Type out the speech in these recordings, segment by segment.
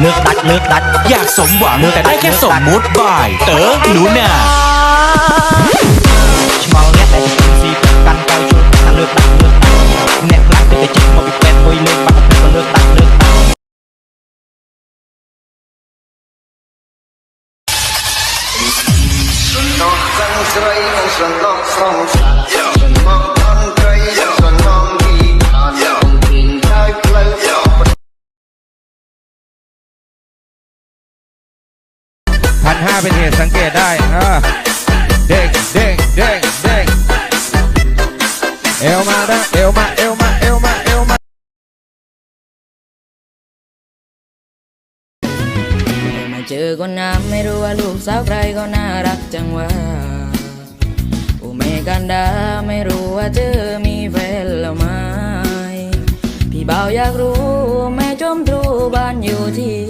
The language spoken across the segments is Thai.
เลิกดัดเลิกดัด อยากสมหวังแต่ได้แค่สมมุติบ่าย เต๋อหนูนา ឆ្ងល់អ្នកដែលជាស៊ីកាន់កៅជួយថាលើកដាក់លើកដាក់អ្នកខ្លះទៅតែចិត្តមកពីពេទ្យមួយលើកបាត់ទៅលើកដាក់លើកដាក់ ដកសិនស្រីនិងស្រណោះស្រងស្រណោះ พันห้าเป็นเหตุสังเกตได้เด้งเด้งเด้งเด้งเอวมานะเอวมาเอวมาเอวมาเอวมามาเจอคนน้ำไม่รู้ว่าลูกสาวใครก็น่ารักจังวะโอ้เมกันดาไม่รู้ว่าเธอมีแฟนแล้วไหมพี่เบาวอยากรู้แม่จมตรูบ้านอยู่ที่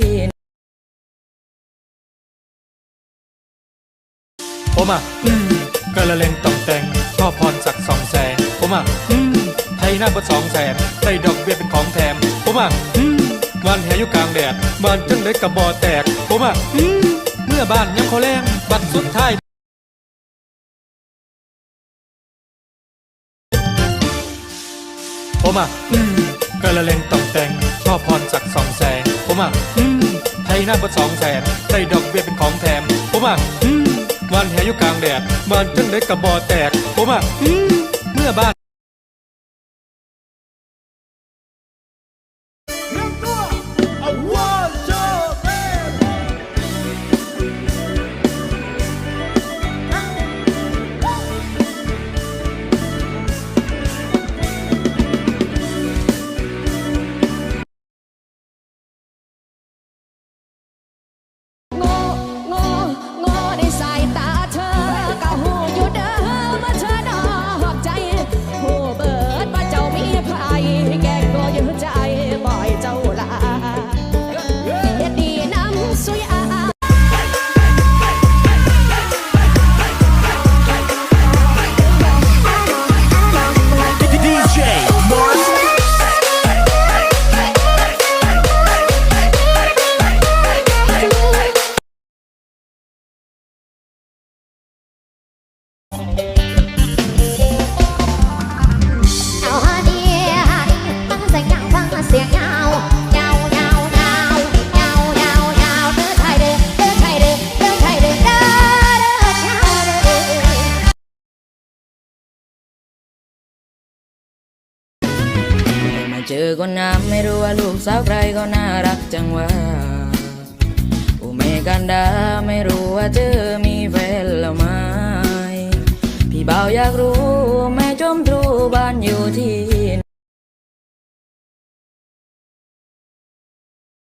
ผมอะอืมกระเลงต้องแต่งชอบพรสักสองแสนผมอะอืมไทยหน้าเบดสองแสนได้ดอกเบี้ยเป็นของแถมผมอะอืมวันแหอยู่กลางแดดบ้านจังได้กับบอแตกผมอะอืมเมื่อบ้านยังเขาแรงบัตรสุดท้ายผมอะอืมกระเลงต้องแต่งชอบพรสักสองแสนผมอะอืมไทยหน้าเบดสองแสนได้ดอกเบี้ยเป็นของแถมผมอะ อืมวันแหอยู่กลางแดดบ้านจังได้กระบอแตกผมอะเมื่อบ้าน เจอคนน้ำไม่รู้ว่าลูกสาวใครก็น่ารักจังวะโอ้เมกันดาไม่รู้ว่าเธอมีแฟนแล้วไหมพี่เบาอยากรู้แม่จมตรูบ้านอยู่ที่